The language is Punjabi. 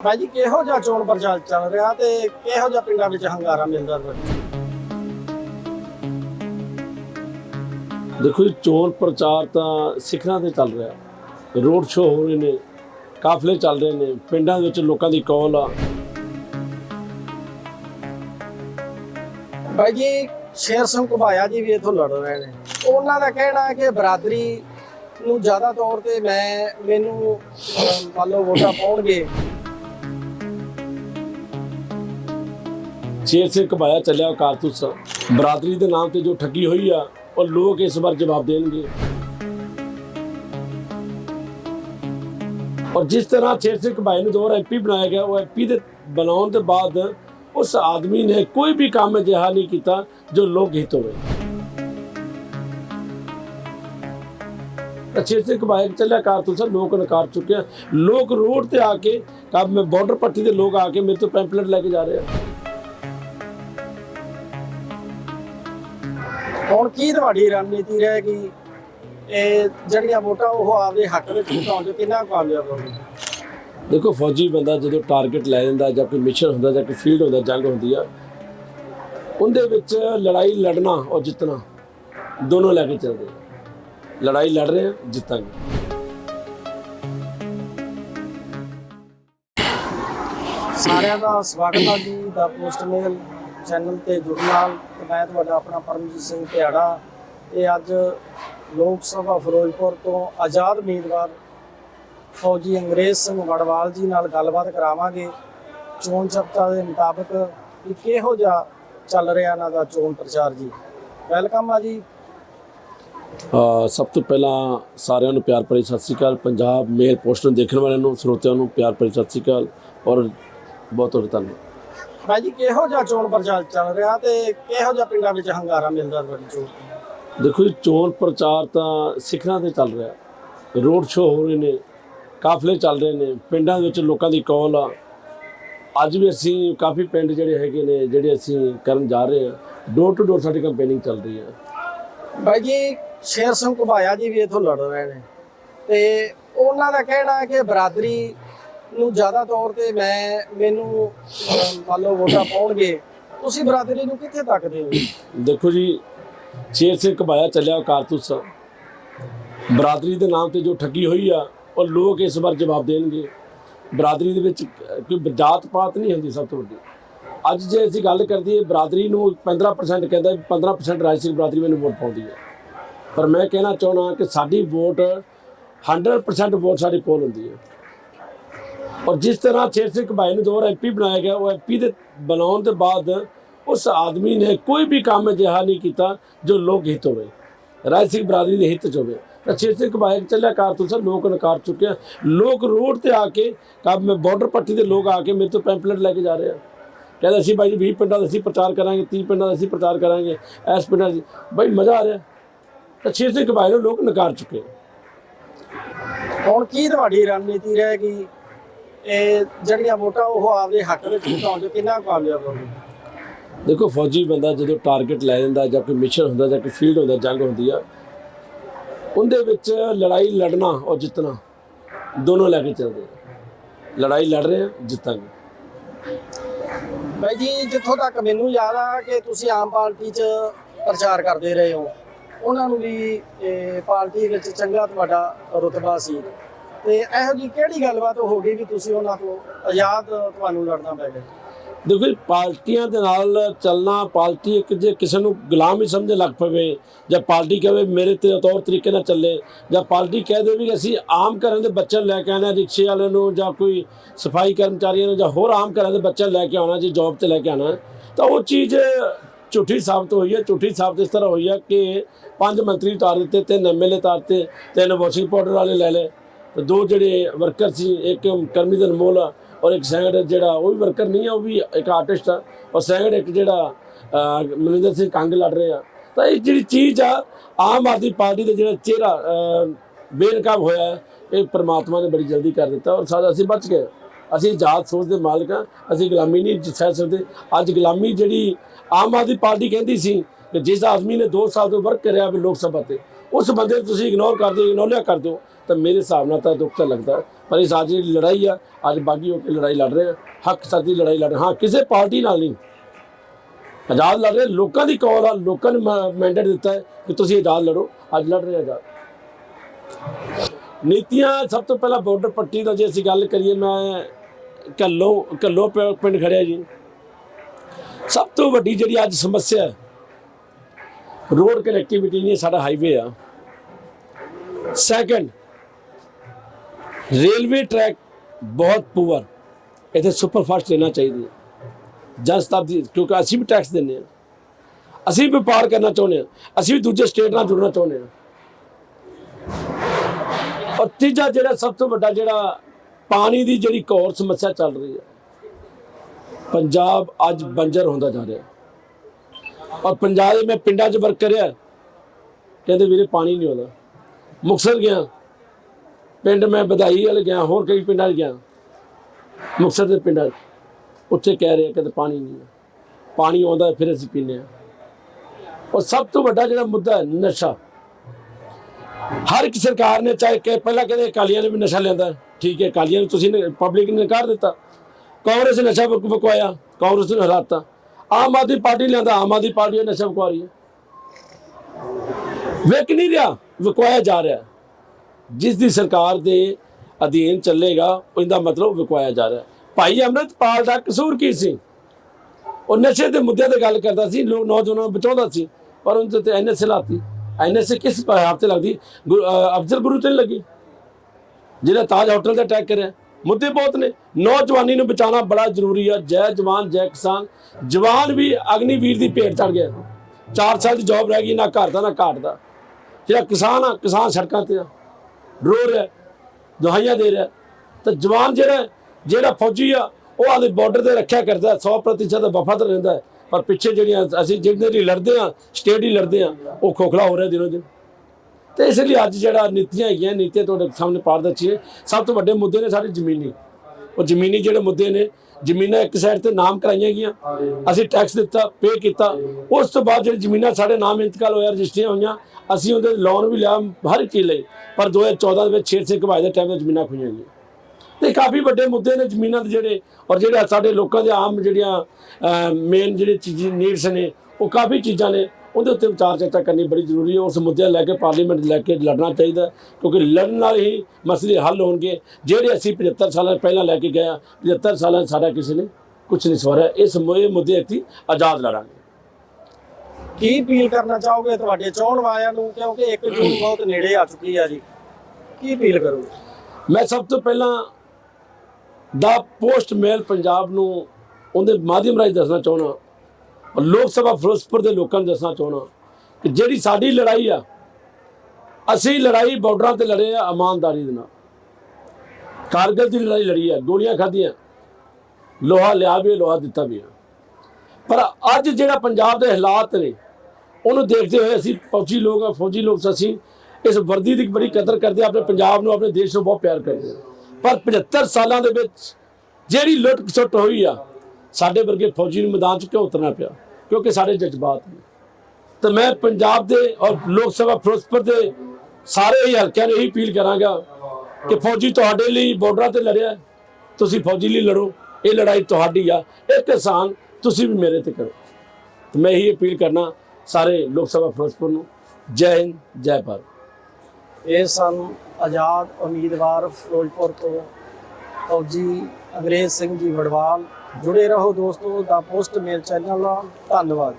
ਭਾਈ ਜੀ ਕਿਹੋ ਜਿਹਾ ਚੋਣ ਪ੍ਰਚਾਰ ਚੱਲ ਰਿਹਾ ਤੇ ਕਿਹੋ ਜਿਹਾ ਪਿੰਡਾਂ ਵਿੱਚ ਹੰਗਾਰਾ ਮਿਲਦਾ ਤੁਹਾਨੂੰ ਦੇਖੋ ਜੀ ਚੋਣ ਪ੍ਰਚਾਰ ਤਾਂ ਸਿੱਖਰਾਂ ਤੇ ਚੱਲ ਰਿਹਾ। ਰੋਡ ਸ਼ੋਅ ਹੋ ਰਹੇ ਨੇ ਕਾਫਲੇ ਚੱਲ ਰਹੇ ਨੇ ਪਿੰਡਾਂ ਵਿੱਚ ਲੋਕਾਂ ਦੀ ਕੌਲ ਆ। ਭਾਈ ਜੀ ਸ਼ੇਰ ਸਿੰਘ ਘੁਬਾਇਆ ਜੀ ਵੀ ਇੱਥੋਂ ਲੜ ਰਹੇ ਨੇ। ਉਹਨਾਂ ਦਾ ਕਹਿਣਾ ਹੈ ਕਿ ਬਰਾਦਰੀ ਨੂੰ ਜ਼ਿਆਦਾ ਤੌਰ ਤੇ ਮੈਂ ਮੈਨੂੰ ਮੰਨ ਲਓ ਵੋਟਾਂ ਪਾਉਣਗੇ। ਸ਼ੇਰ ਸਿੰਘ ਕਬਾਇਆ ਚੱਲਿਆ ਕਾਰਤੂਸ। ਬਰਾਦਰੀ ਦੇ ਨਾਮ ਤੇ ਜੋ ਠੱਗੀ ਹੋਈ ਆ, ਉਹ ਲੋਕ ਇਸ ਵਾਰ ਜਵਾਬ ਦੇਣਗੇ। ਔਰ ਜਿਸ ਤਰ੍ਹਾਂ ਸ਼ੇਰ ਸਿੰਘ ਕਬਾਇਆ ਨੂੰ ਦੋ ਐਮਪੀ ਬਣਾਇਆ ਗਿਆ, ਉਹ ਐਮਪੀ ਦੇ ਬਣਾਉਣ ਦੇ ਬਾਅਦ ਉਸ ਆਦਮੀ ਨੇ ਕੋਈ ਵੀ ਕੰਮ ਅਜਿਹਾ ਨਹੀਂ ਕੀਤਾ ਜੋ ਲੋਕ ਹਿੱਤ ਹੋਵੇ। ਅੱਛੇ ਸਿੰਘ ਕਬਾਇਕ ਚੱਲਿਆ, ਕਾਰਤੂਸ ਲੋਕ ਨਕਾਰ ਚੁੱਕਿਆ। ਲੋਕ ਰੋਡ ਤੇ ਆ ਕੇ ਕਬ ਮੈਂ ਬਾਰਡਰ ਪੱਟੀ ਦੇ ਲੋਕ ਆ ਕੇ ਮੇਰੇ ਤੋਂ ਪੈਂਪਲੇਟ ਲੈ ਕੇ ਜਾ ਰਹੇ ਆ। ਹੁਣ ਕੀ ਤੁਹਾਡੀ ਰਣਨੀਤੀ ਰਹੇਗੀ ਇਹ ਜਿਹੜੀਆਂ ਵੋਟਾਂ ਉਹ ਆਪਦੇ ਹੱਕ ਵਿੱਚ ਪਹੁੰਚਾਉਣ ਚ ਕਿੰਨਾ ਕਾਮਯਾਬ ਹੋਣਗੇ ਦੇਖੋ ਫੌਜੀ ਬੰਦਾ ਜਦੋਂ ਟਾਰਗੇਟ ਲੈ ਜਾਂਦਾ ਜਾਂ ਕੋਈ ਮਿਸ਼ਨ ਹੁੰਦਾ ਜਾਂ ਕੋਈ ਫੀਲਡ ਹੁੰਦਾ ਜੰਗ ਹੁੰਦੀ ਆ ਉਹਦੇ ਵਿੱਚ ਲੜਾਈ ਲੜਨਾ ਔਰ ਜਿੱਤਣਾ ਦੋਨੋਂ ਲੈ ਕੇ ਚੱਲਦੇ। ਲੜਾਈ ਲੜ ਰਹੇ ਆ ਜਿੱਤਾਂਗੇ। ਸਾਰਿਆਂ ਦਾ ਸਵਾਗਤ ਹੈ ਜੀ ਦਾ ਪੋਸਟ ਮੇਲ ਚੈਨਲ ਤੇ ਜੁੜਨਾ ਤੇ ਮੈਂ ਤੁਹਾਡਾ ਆਪਣਾ ਪਰਮਜੀਤ ਸਿੰਘ ਧਿਆੜਾ ਇਹ ਅੱਜ ਲੋਕ ਸਭਾ ਫਿਰੋਜ਼ਪੁਰ ਤੋਂ ਆਜ਼ਾਦ ਉਮੀਦਵਾਰ ਫੌਜੀ ਅੰਗਰੇਜ਼ ਸਿੰਘ ਵੜਵਾਲ ਜੀ ਨਾਲ ਗੱਲਬਾਤ ਕਰਾਵਾਂਗੇ। ਚੋਣ ਚਰਚਾ ਦੇ ਮੁਤਾਬਕ ਕਿ ਕਿਹੋ ਜਿਹਾ ਚੱਲ ਰਿਹਾ ਇਹਨਾਂ ਦਾ ਚੋਣ ਪ੍ਰਚਾਰ ਜੀ। ਵੈਲਕਮ ਆ ਜੀ। ਸਭ ਤੋਂ ਪਹਿਲਾਂ ਸਾਰਿਆਂ ਨੂੰ ਪਿਆਰ ਭਰੀ ਸਤਿ ਸ੍ਰੀ ਅਕਾਲ। ਪੰਜਾਬ ਮੇਲ ਪੋਸਟ ਨੂੰ ਦੇਖਣ ਵਾਲਿਆਂ ਨੂੰ, ਸਰੋਤਿਆਂ ਨੂੰ ਪਿਆਰ ਭਰੀ ਸਤਿ ਸ੍ਰੀ ਅਕਾਲ। ਔਰ ਬਹੁਤ ਬਹੁਤ ਧੰਨਵਾਦ। ਭਾਈ ਜੀ ਕਿਹੋ ਜਿਹਾ ਚੋਣ ਪ੍ਰਚਾਰ ਚੱਲ ਰਿਹਾ ਤੇ ਕਿਹੋ ਜਿਹਾ ਪਿੰਡਾਂ ਵਿੱਚ ਹੰਗਾਰਾ ਮਿਲਦਾ ਤੁਹਾਡੀ ਚੋਣ? ਦੇਖੋ ਜੀ ਚੋਣ ਪ੍ਰਚਾਰ ਤਾਂ ਸਿੱਖਰਾਂ ਤੇ ਚੱਲ ਰਿਹਾ। ਰੋਡ ਸ਼ੋਅ ਹੋ ਰਹੇ ਨੇ ਕਾਫਲੇ ਚੱਲ ਰਹੇ ਨੇ ਪਿੰਡਾਂ ਵਿੱਚ ਲੋਕਾਂ ਦੀ ਕੌਲ ਆ। ਅੱਜ ਵੀ ਅਸੀਂ ਕਾਫੀ ਪਿੰਡ ਜਿਹੜੇ ਹੈਗੇ ਨੇ ਜਿਹੜੇ ਅਸੀਂ ਕਰਨ ਜਾ ਰਹੇ ਹਾਂ ਡੋਰ ਟੂ ਡੋਰ ਸਾਡੀ ਕੰਪੇਨਿੰਗ ਚੱਲ ਰਹੀ ਹੈ। ਭਾਈ ਜੀ ਸ਼ੇਰ ਸਿੰਘ ਘੁਬਾਇਆ ਜੀ ਵੀ ਇੱਥੋਂ ਲੜ ਰਹੇ ਨੇ। ਤੇ ਉਹਨਾਂ ਦਾ ਕਹਿਣਾ ਹੈ ਕਿ ਬਰਾਦਰੀ ਨੂੰ ਜ਼ਿਆਦਾ ਤੌਰ ਤੇ ਮੈਂ ਮੈਨੂੰ ਅਹ, ਮੰਨ ਲਓ ਵੋਟਾਂ ਪਾਉਣਗੇ ਤੁਸੀਂ ਬਰਾਦਰੀ ਨੂੰ ਕਿੱਥੇ ਤੱਕਦੇ ਹੋ? ਦੇਖੋ ਜੀ ਸ਼ੇਰ ਸਿੰਘ ਕਬਾਇਆ ਚੱਲਿਆ ਕਾਰਤੂਸ। ਬਰਾਦਰੀ ਦੇ ਨਾਮ ਤੇ ਜੋ ਠੱਗੀ ਹੋਈ ਆ ਉਹ ਲੋਕ ਇਸ ਵਾਰ ਜਵਾਬ ਦੇਣਗੇ। ਬਰਾਦਰੀ ਦੇ ਵਿੱਚ ਕੋਈ ਜਾਤ ਪਾਤ ਨਹੀਂ ਹੁੰਦੀ ਸਭ ਤੋਂ ਵੱਡੀ। ਅੱਜ ਜੇ ਅਸੀਂ ਗੱਲ ਕਰਦੀਏ ਬਰਾਦਰੀ ਨੂੰ 15% ਕਹਿੰਦਾ ਵੀ 15% ਸਿੰਘ ਬਰਾਦਰੀ ਮੈਨੂੰ ਵੋਟ ਪਾਉਂਦੀ ਹੈ ਪਰ ਮੈਂ ਕਹਿਣਾ ਚਾਹੁੰਦਾ ਕਿ ਸਾਡੀ ਵੋਟ 100% ਵੋਟ ਸਾਡੀ ਕੋਲ ਹੁੰਦੀ ਹੈ ਔਰ ਜਿਸ ਤਰ੍ਹਾਂ ਸ਼ੇਰ ਸਿੰਘ ਭਾਈ ਨੂੰ ਦੋ ਵਾਰ ਐਮਪੀ ਬਣਾਇਆ ਗਿਆ, ਉਹ ਐਮਪੀ ਦੇ ਬਣਾਉਣ ਦੇ ਬਾਅਦ ਉਸ ਆਦਮੀ ਨੇ ਕੋਈ ਵੀ ਕੰਮ ਅਜਿਹਾ ਨਹੀਂ ਕੀਤਾ ਜੋ ਲੋਕ ਹਿੱਤ ਹੋਵੇ, ਰਾਜ ਸਿੰਘ ਬਰਾਦਰੀ ਦੇ ਹਿੱਤ 'ਚ ਹੋਵੇ। ਤਾਂ ਸ਼ੇਰ ਸਿੰਘ ਭਾਈ ਚੱਲਿਆ ਕਾਰਤੂਸ ਲੋਕ ਨਕਾਰ ਚੁੱਕੇ ਆ ਲੋਕ ਰੋਡ ਤੇ ਆ ਕੇ ਕਬ ਮੈਂ ਬਾਰਡਰ ਪੱਟੀ ਦੇ ਲੋਕ ਆ ਕੇ ਮੇਰੇ ਤੋਂ ਪੈਂਪਲੇਟ ਲੈ ਕੇ ਜਾ ਰਹੇ ਆ। ਕਹਿੰਦੇ ਅਸੀਂ ਬਾਈ 20 ਪਿੰਡਾਂ ਦਾ ਅਸੀਂ ਪ੍ਰਚਾਰ ਕਰਾਂਗੇ 30 ਪਿੰਡਾਂ ਦਾ ਅਸੀਂ ਪ੍ਰਚਾਰ ਕਰਾਂਗੇ, ਇਸ ਪਿੰਡਾਂ 'ਚ ਬਾਈ ਮਜ਼ਾ ਆ ਰਿਹਾ। ਤਾਂ ਸ਼ੇਰ ਸਿੰਘ ਭਾਈ ਨੂੰ ਲੋਕ ਨਕਾਰ ਚੁੱਕੇ। ਹੁਣ ਕੀ ਤੁਹਾਡੀ ਰਣਨੀਤੀ ਰਹੇਗੀ ਇਹ ਜਿਹੜੀਆਂ ਵੋਟਾਂ ਉਹ ਆਪਦੇ ਹੱਕ ਵਿੱਚ ਪਹੁੰਚਾਉਣ ਚ ਕਿੰਨਾ ਕਾਮਯਾਬ ਹੋਣਗੇ? ਦੇਖੋ ਫੌਜੀ ਬੰਦਾ ਜਦੋਂ ਟਾਰਗੇਟ ਲੈ ਜਾਂਦਾ ਜਾਂ ਕੋਈ ਮਿਸ਼ਨ ਹੁੰਦਾ ਜਾਂ ਕੋਈ ਫੀਲਡ ਹੁੰਦਾ ਜੰਗ ਹੁੰਦੀ ਆ ਉਹਦੇ ਵਿੱਚ ਲੜਾਈ ਲੜਨਾ ਔਰ ਜਿੱਤਣਾ ਦੋਨੋਂ ਲੈ ਕੇ ਚੱਲਦੇ ਆ। ਲੜਾਈ ਲੜ ਰਹੇ ਆ ਜਿੱਤਾਂਗੇ। ਭਾਈ ਜੀ ਜਿੱਥੋਂ ਤੱਕ ਮੈਨੂੰ ਯਾਦ ਆ ਕਿ ਤੁਸੀਂ ਆਮ ਪਾਰਟੀ 'ਚ ਪ੍ਰਚਾਰ ਕਰਦੇ ਰਹੇ ਹੋ। ਉਹਨਾਂ ਨੂੰ ਵੀ ਇਹ, ਪਾਰਟੀ ਵਿੱਚ ਚੰਗਾ ਤੁਹਾਡਾ ਰੁਤਬਾ ਸੀ। ਤੇ ਇਹੋ ਜੀ ਕਿਹੜੀ ਗੱਲਬਾਤ ਹੋ ਗਈ ਵੀ ਤੁਸੀਂ ਉਹਨਾਂ ਤੋਂ ਆਜ਼ਾਦ ਤੁਹਾਨੂੰ ਲੜਨਾ ਪੈ ਗਿਆ? ਦੇਖੋ ਜੀ, ਪਾਰਟੀਆਂ ਦੇ ਨਾਲ ਚੱਲਣਾ ਪਾਰਟੀ ਇੱਕ ਜੇ ਕਿਸੇ ਨੂੰ ਗੁਲਾਮ ਹੀ ਸਮਝੇ ਲੱਗ ਪਵੇ ਜਾਂ ਪਾਰਟੀ ਕਹੇ ਮੇਰੇ ਤੇ ਤੌਰ ਤਰੀਕੇ ਨਾਲ ਚੱਲੇ ਜਾਂ ਪਾਰਟੀ ਕਹਿ ਦੇ ਵੀ ਅਸੀਂ ਆਮ ਘਰਾਂ ਦੇ ਬੱਚੇ ਲੈ ਕੇ ਆਣਾ ਰਿਕਸ਼ੇ ਵਾਲੇ ਨੂੰ ਜਾਂ ਕੋਈ ਸਫ਼ਾਈ ਕਰਮਚਾਰੀਆਂ ਨੂੰ ਜਾਂ ਹੋਰ ਆਮ ਘਰਾਂ ਦੇ ਬੱਚੇ ਲੈ ਕੇ ਆਉਣਾ ਜੀ ਜੌਬ ਤੇ ਲੈ ਕੇ ਆਣਾ ਤਾਂ ਉਹ ਚੀਜ਼ ਝੂਠੀ ਸਾਬਤ ਹੋਈ ਹੈ ਝੂਠੀ ਸਾਬਤ ਇਸ ਤਰ੍ਹਾਂ ਹੋਈ ਹੈ ਕਿ ਪੰਜ ਮੰਤਰੀ ਉਤਾਰ ਦਿੱਤੇ ਤਿੰਨ ਐਮਐਲਏ ਦਿੱਤੇ ਤਿੰਨ ਵਾਸ਼ਿੰਗ ਪਾਊਡਰ ਵਾਲੇ ਲੈ ਲਏ। ਦੋ ਜਿਹੜੇ ਵਰਕਰ ਸੀ ਇੱਕ ਕਰਮੀ ਦਾ ਅਨਮੋਲ ਆ ਔਰ ਇੱਕ ਸੈਂਗੜ ਜਿਹੜਾ ਉਹ ਵੀ ਵਰਕਰ ਨਹੀਂ ਆ ਉਹ ਵੀ ਇੱਕ ਆਰਟਿਸਟ ਆ। ਔਰ ਸੈਂਗੜ ਇੱਕ ਜਿਹੜਾ ਅਹ, ਮਨਿੰਦਰ ਸਿੰਘ ਕੰਗ ਲੜ ਰਹੇ ਆ। ਤਾਂ ਇਹ ਜਿਹੜੀ ਚੀਜ਼ ਆ ਆਮ ਆਦਮੀ ਪਾਰਟੀ ਦਾ ਜਿਹੜਾ ਚਿਹਰਾ ਬੇਨਕਾਬ ਹੋਇਆ ਇਹ ਪ੍ਰਮਾਤਮਾ ਨੇ ਬੜੀ ਜਲਦੀ ਕਰ ਦਿੱਤਾ ਔਰ ਸਾਡਾ ਅਸੀਂ ਬਚ ਗਏ। ਅਸੀਂ ਆਜ਼ਾਦ ਸੋਚ ਦੇ ਮਾਲਕ ਹਾਂ ਅਸੀਂ ਗੁਲਾਮੀ ਨਹੀਂ ਸਹਿ ਸਕਦੇ। ਅੱਜ ਗੁਲਾਮੀ ਜਿਹੜੀ ਆਮ ਆਦਮੀ ਪਾਰਟੀ ਕਹਿੰਦੀ ਸੀ ਕਿ ਜਿਸ ਆਦਮੀ ਨੇ 2 ਸਾਲ ਤੋਂ ਵਰਕ ਕਰਿਆ ਵੀ ਲੋਕ ਸਭਾ ਤੇ, ਉਸ ਬੰਦੇ ਨੂੰ ਤੁਸੀਂ ਇਗਨੋਰ ਕਰਦੇ ਹੋ ਇਗਨੋਰਿਆ ਕਰ ਦਿਓ, ਤਾਂ ਮੇਰੇ ਹਿਸਾਬ ਨਾਲ ਤਾਂ ਦੁੱਖ ਤਾਂ ਲੱਗਦਾ ਪਰ ਇਸ ਅੱਜ ਜਿਹੜੀ ਲੜਾਈ ਆ, ਅੱਜ ਬਾਗੀ ਹੋ ਕੇ ਲੜਾਈ ਲੜ ਰਹੇ ਆ, ਹੱਕ ਸੱਚ ਦੀ ਲੜਾਈ ਲੜ ਰਹੇ ਹਾਂ, ਕਿਸੇ ਪਾਰਟੀ ਨਾਲ ਨਹੀਂ। ਆਜ਼ਾਦ ਲੜ ਰਹੇ ਲੋਕਾਂ ਦੀ ਕੌਲ ਆ, ਲੋਕਾਂ ਨੇ ਮੈਂਡੇਟ ਦਿੱਤਾ ਹੈ ਕਿ ਤੁਸੀਂ ਆਜ਼ਾਦ ਲੜੋ, ਅੱਜ ਲੜ ਰਹੇ ਆਜ਼ਾਦ। ਨੀਤੀਆਂ ਸਭ ਤੋਂ ਪਹਿਲਾਂ ਬਾਰਡਰ ਪੱਟੀ ਦਾ ਜੇ ਅਸੀਂ ਗੱਲ ਕਰੀਏ, ਮੈਂ ਕੱਲੋ ਕੱਲੋ ਪਿੰਡ ਖੜਿਆ ਜੀ। ਸਭ ਤੋਂ ਵੱਡੀ ਜਿਹੜੀ ਅੱਜ ਸਮੱਸਿਆ ਹੈ ਰੋਡ ਕਨੈਕਟੀਵਿਟੀ ਨਹੀਂ ਸਾਡਾ ਹਾਈਵੇ ਆ। ਸੈਕੰਡ ਰੇਲਵੇ ਟਰੈਕ ਬਹੁਤ ਪੂਅਰ ਇੱਥੇ ਸੁਪਰ ਫਾਸਟ ਲੈਣਾ ਚਾਹੀਦੀ ਜਨ ਸ਼ਤਾਬਦੀ, ਕਿਉਂਕਿ ਅਸੀਂ ਵੀ ਟੈਕਸ ਦਿੰਦੇ ਹਾਂ। ਅਸੀਂ ਵੀ ਵਪਾਰ ਕਰਨਾ ਚਾਹੁੰਦੇ ਹਾਂ। ਅਸੀਂ ਵੀ ਦੂਜੇ ਸਟੇਟ ਨਾਲ ਜੁੜਨਾ ਚਾਹੁੰਦੇ ਹਾਂ। ਔਰ ਤੀਜਾ ਜਿਹੜਾ ਸਭ ਤੋਂ ਵੱਡਾ ਜਿਹੜਾ ਪਾਣੀ ਦੀ ਜਿਹੜੀ ਘੋਰ ਸਮੱਸਿਆ ਚੱਲ ਰਹੀ ਹੈ। ਪੰਜਾਬ ਅੱਜ ਬੰਜਰ ਹੁੰਦਾ ਜਾ ਰਿਹਾ। ਔਰ ਪੰਜਾਬ ਦੇ ਮੈਂ ਪਿੰਡਾਂ 'ਚ ਵਰਕ ਕਰਿਆ, ਕਹਿੰਦੇ ਵੀਰੇ ਪਾਣੀ ਨਹੀਂ ਆਉਂਦਾ। ਮੁਕਤਸਰ ਗਿਆ, ਪਿੰਡ ਮੈਂ ਵਧਾਈ ਵਾਲ ਗਿਆ, ਹੋਰ ਕਈ ਪਿੰਡਾਂ 'ਚ ਗਿਆ। ਮੁਕਤਸਰ ਦੇ ਪਿੰਡਾਂ 'ਚ, ਉੱਥੇ ਕਹਿ ਰਹੇ ਆ ਕਿ ਪਾਣੀ ਨਹੀਂ ਪਾਣੀ ਆਉਂਦਾ ਫਿਰ ਅਸੀਂ ਪੀਂਦੇ ਹਾਂ। ਔਰ ਸਭ ਤੋਂ ਵੱਡਾ ਜਿਹੜਾ ਮੁੱਦਾ ਨਸ਼ਾ। ਹਰ ਇੱਕ ਸਰਕਾਰ ਨੇ ਚਾਹੇ ਕਿ ਪਹਿਲਾਂ ਕਹਿੰਦੇ ਅਕਾਲੀਆਂ ਨੇ ਵੀ ਨਸ਼ਾ ਲਿਆਂਦਾ, ਠੀਕ ਹੈ, ਅਕਾਲੀਆਂ ਨੂੰ ਤੁਸੀਂ ਪਬਲਿਕ ਨੇ ਨਕਾਰ ਦਿੱਤਾ। ਕਾਂਗਰਸ ਨੇ ਨਸ਼ਾ ਬਕਵਾਇਆ ਕਾਂਗਰਸ ਨੂੰ ਹਰਾਤਾ। ਆਮ ਆਦਮੀ ਪਾਰਟੀ ਲਿਆਂਦਾ, ਆਮ ਆਦਮੀ ਪਾਰਟੀ ਨਸ਼ਾ ਵਕਵਾ ਰਹੀ ਹੈ। ਵਿਕ ਨਹੀਂ ਰਿਹਾ ਵਕਵਾਇਆ ਜਾ ਰਿਹਾ। ਜਿਸ ਦੀ ਸਰਕਾਰ ਦੇ ਅਧੀਨ ਚੱਲੇਗਾ, ਉਹਦਾ ਮਤਲਬ ਵਿਕਵਾਇਆ ਜਾ ਰਿਹਾ। ਭਾਈ ਅੰਮ੍ਰਿਤਪਾਲ ਦਾ ਕਸੂਰ ਕੀ ਸੀ? ਉਹ ਨਸ਼ੇ ਦੇ ਮੁੱਦਿਆਂ ਤੇ ਗੱਲ ਕਰਦਾ ਸੀ ਲੋਕ ਨੌਜਵਾਨਾਂ ਨੂੰ ਬਚਾਉਂਦਾ ਸੀ, ਪਰ ਉਹਨਾਂ ਤੇ ਐਨਐਸ ਲਾਤੀ। ਐਨਐਸ ਕਿਸ ਹਫ਼ਤੇ ਲੱਗਦੀ? ਗੁਰੂ- ਅਫਜ਼ਲ ਗੁਰੂ ਤੇ ਨਹੀਂ ਲੱਗੀ, ਜਿਹੜਾ ਤਾਜ ਹੋਟਲ ਦਾ ਅਟੈਕ ਕਰਿਆ। ਮੁੱਦੇ ਬਹੁਤ ਨੇ। ਨੌਜਵਾਨੀ ਨੂੰ ਬਚਾਉਣਾ ਬੜਾ ਜ਼ਰੂਰੀ ਆ। ਜੈ ਜਵਾਨ, ਜੈ ਕਿਸਾਨ। ਜਵਾਨ ਵੀ ਅਗਨੀਵੀਰ ਦੀ ਭੇਟ ਚੜ ਗਿਆ। 4 ਸਾਲ ਦੀ ਜੌਬ ਰਹਿ ਗਈ, ਨਾ ਘਰ ਦਾ, ਨਾ ਘਾਟ ਦਾ। ਜਿਹੜਾ ਕਿਸਾਨ ਆ, ਕਿਸਾਨ ਸੜਕਾਂ ਤੇ ਆ। ਰੋ ਰਿਹਾ, ਦੁਹਾਈਆਂ ਦੇ ਰਿਹਾ। ਤਾਂ ਜਵਾਨ ਜਿਹੜਾ ਜਿਹੜਾ ਫੌਜੀ ਆ, ਉਹ ਆਲੇ ਬਾਰਡਰ ਤੇ ਰੱਖਿਆ ਕਰਦਾ। 100% ਵਫਾਦਾਰ ਰਹਿੰਦਾ। ਪਰ ਪਿੱਛੇ ਜਿਹੜੀਆਂ ਅਸੀਂ ਜਿਹਦੇ ਲਈ ਲੜਦੇ ਆ ਸਟੇਟ ਹੀ ਲੜਦੇ ਆ, ਉਹ ਖੋਖਲਾ ਹੋ ਰਿਹਾ ਦਿਨੋ ਦਿਨ। ਤੇ ਇਸ ਲਈ ਅੱਜ ਜਿਹੜਾ ਨੀਤੀਆਂ ਹੈਗੀਆਂ, ਨੀਤੀਆਂ ਤੁਹਾਡੇ ਸਾਹਮਣੇ ਪਾਰਦਰਸ਼ੀ ਹੈ ਸਭ ਤੋਂ ਵੱਡੇ ਮੁੱਦੇ ਨੇ ਸਾਡੇ ਜ਼ਮੀਨੀ। ਉਹ ਜ਼ਮੀਨੀ ਜਿਹੜੇ ਮੁੱਦੇ ਨੇ, ਜ਼ਮੀਨਾਂ ਇੱਕ ਸਾਈਡ ਤੇ ਨਾਮ ਕਰਾਈਆਂ ਗਈਆਂ। ਅਸੀਂ ਟੈਕਸ ਦਿੱਤਾ ਪੇ ਕੀਤਾ। ਉਸ ਤੋਂ ਬਾਅਦ ਜਿਹੜੀ ਜ਼ਮੀਨਾਂ ਸਾਡੇ ਨਾਮ ਇੰਤਕਾਲ ਹੋਇਆ, ਰਜਿਸਟਰੀਆਂ ਹੋਈਆਂ, ਅਸੀਂ ਉਹਦੇ ਲੋਨ ਵੀ ਲਿਆ ਹਰ ਇੱਕ ਚੀਜ਼ ਲਈ। ਪਰ 2014 ਦੇ ਵਿੱਚ ਛੇੜ ਸਿੰਘ ਘਬਾਏ ਦੇ ਟਾਈਮ ਤੇ ਜ਼ਮੀਨਾਂ ਖੋਈਆਂ ਗਈਆਂ। ਤੇ ਕਾਫੀ ਵੱਡੇ ਮੁੱਦੇ ਨੇ ਜ਼ਮੀਨਾਂ ਦੇ ਜਿਹੜੇ, ਔਰ ਜਿਹੜੇ ਸਾਡੇ ਲੋਕਾਂ ਦੇ ਆਮ ਜਿਹੜੀਆਂ ਮੇਨ ਜਿਹੜੇ ਚੀਜ਼ ਨੀਡਸ ਨੇ, ਉਹ ਕਾਫੀ ਚੀਜ਼ਾਂ ਨੇ। ਉਹਦੇ ਉੱਤੇ ਵਿਚਾਰ ਚਰਚਾ ਕਰਨੀ ਬੜੀ ਜ਼ਰੂਰੀ ਹੈ। ਉਸ ਮੁੱਦੇ ਲੈ ਕੇ ਪਾਰਲੀਮੈਂਟ ਲੈ ਕੇ ਲੜਨਾ ਚਾਹੀਦਾ ਕਿਉਂਕਿ ਲੜਨ ਨਾਲ ਹੀ ਮਸਲੇ ਹੱਲ ਹੋਣਗੇ। ਜਿਹੜੇ ਅਸੀਂ 75 ਸਾਲਾਂ ਪਹਿਲਾਂ ਲੈ ਕੇ ਗਏ ਹਾਂ 75 ਸਾਲਾਂ ਸਾਡਾ ਕਿਸੇ ਨੇ ਕੁਝ ਨਹੀਂ ਸਵਾਰਿਆ। ਇਸ ਮੁੱਦੇ ਅਸੀਂ ਆਜ਼ਾਦ ਲੜਾਂਗੇ। ਕੀ ਅਪੀਲ ਕਰਨਾ ਚਾਹੋਗੇ ਤੁਹਾਡੇ ਚਾਹਣ ਵਾਲਿਆਂ ਨੂੰ? ਕਿਉਂਕਿ 1 ਜੂਨ ਬਹੁਤ ਨੇੜੇ ਆ ਚੁੱਕੀ ਆ ਜੀ। ਕੀ ਅਪੀਲ ਕਰੋਗੇ? ਮੈਂ ਸਭ ਤੋਂ ਪਹਿਲਾਂ ਦਾ ਪੋਸਟ ਮੇਲ ਪੰਜਾਬ ਨੂੰ ਉਹਦੇ ਮਾਧਿਅਮ ਰਾਹੀਂ ਦੱਸਣਾ ਚਾਹੁੰਦਾ ਲੋਕ ਸਭਾ ਫਿਰੋਜ਼ਪੁਰ ਦੇ ਲੋਕਾਂ ਨੂੰ ਦੱਸਣਾ ਚਾਹੁੰਦਾ ਕਿ ਜਿਹੜੀ ਸਾਡੀ ਲੜਾਈ ਆ ਅਸੀਂ ਲੜਾਈ ਬਾਰਡਰਾਂ ਤੇ ਲੜੇ ਆ ਇਮਾਨਦਾਰੀ ਦੇ ਨਾਲ। ਕਾਰਗਲ ਦੀ ਲੜਾਈ ਲੜੀ ਆ ਗੋਲੀਆਂ ਖਾਧੀਆਂ ਲੋਹਾ ਲਿਆ ਵੀ ਲੋਹਾ ਦਿੱਤਾ ਵੀ ਪਰ ਅੱਜ ਜਿਹੜਾ ਪੰਜਾਬ ਦੇ ਹਾਲਾਤ ਨੇ ਉਹਨੂੰ ਦੇਖਦੇ ਹੋਏ ਅਸੀਂ ਫੌਜੀ ਲੋਕ ਆ ਫੌਜੀ ਲੋਕ ਅਸੀਂ ਇਸ ਵਰਦੀ ਦੀ ਬੜੀ ਕਦਰ ਕਰਦੇ ਹਾਂ, ਆਪਣੇ ਪੰਜਾਬ ਨੂੰ ਆਪਣੇ ਦੇਸ਼ ਨੂੰ ਬਹੁਤ ਪਿਆਰ ਕਰਦੇ ਹਾਂ। ਪਰ 75 ਸਾਲਾਂ ਦੇ ਵਿੱਚ ਜਿਹੜੀ ਲੁੱਟ ਖਸੁੱਟ ਹੋਈ ਆ ਸਾਡੇ ਵਰਗੇ ਫੌਜੀ ਨੂੰ ਮੈਦਾਨ 'ਚ ਕਿਉਂ ਉਤਰਨਾ ਪਿਆ? ਕਿਉਂਕਿ ਸਾਡੇ ਜਜ਼ਬਾਤ ਨੇ। ਤਾਂ ਮੈਂ ਪੰਜਾਬ ਦੇ ਔਰ ਲੋਕ ਸਭਾ ਫਿਰੋਜ਼ਪੁਰ ਦੇ ਸਾਰੇ ਹੀ ਹਲਕਿਆਂ ਨੂੰ ਇਹੀ ਅਪੀਲ ਕਰਾਂਗਾ ਕਿ ਫੌਜੀ ਤੁਹਾਡੇ ਲਈ ਬਾਰਡਰਾਂ ਤੇ ਲੜਿਆ ਤੁਸੀਂ ਫੌਜੀ ਲਈ ਲੜੋ, ਇਹ ਲੜਾਈ ਤੁਹਾਡੀ ਆ। ਇਹ ਕਿਸਾਨ ਤੁਸੀਂ ਵੀ ਮੇਰੇ ਤੇ ਕਰੋ। ਤੇ ਮੈਂ ਇਹੀ ਅਪੀਲ ਕਰਨਾ ਸਾਰੇ ਲੋਕ ਸਭਾ ਫਿਰੋਜ਼ਪੁਰ ਨੂੰ। ਜੈ ਹਿੰਦ, ਜੈ ਭਾਰਤ। ਇਹ ਸਨ ਆਜ਼ਾਦ ਉਮੀਦਵਾਰ ਫਿਰੋਜ਼ਪੁਰ ਤੋਂ ਫੌਜੀ ਅੰਗਰੇਜ਼ ਸਿੰਘ ਜੀ ਵੜਵਾਲ। ਜੁੜੇ ਰਹੋ ਦੋਸਤੋ ਦਾ ਪੋਸਟ ਮੇਲ ਚੈਨਲ ਨਾਲ। ਧੰਨਵਾਦ।